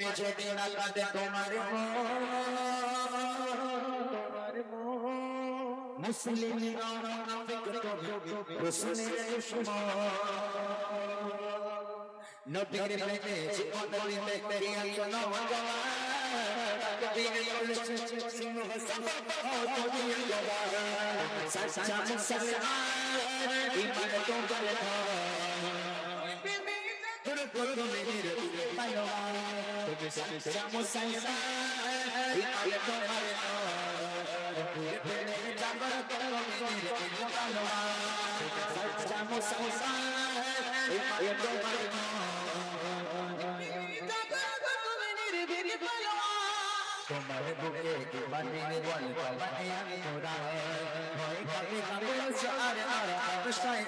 মাটিতে যদি না কাঁদে তোমার মুসলিম নবীর প্রেমে জীবন দিতে দিয়াছো নওজওয়ান দিনে চলেছে সিংহ সফর তো দিয়ে জবান সচ্চা মুসলমান ইমান তো গলে তুরু estamos a llenar y abriendo marear. Penetrando todo mi vida no va a Estamos a usar y abriendo marear. तुम्हारे बुके की बनी बोल बनिया पूरा होए कभी कभी चार आर आप शायद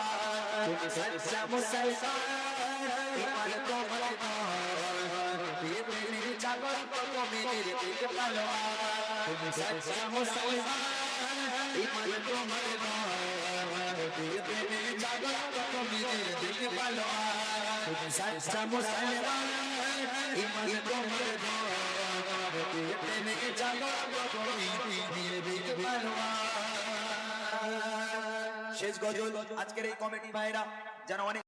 ইমান শেষ গজল। আজকের এই কমেডি ভাইরা যেন অনেক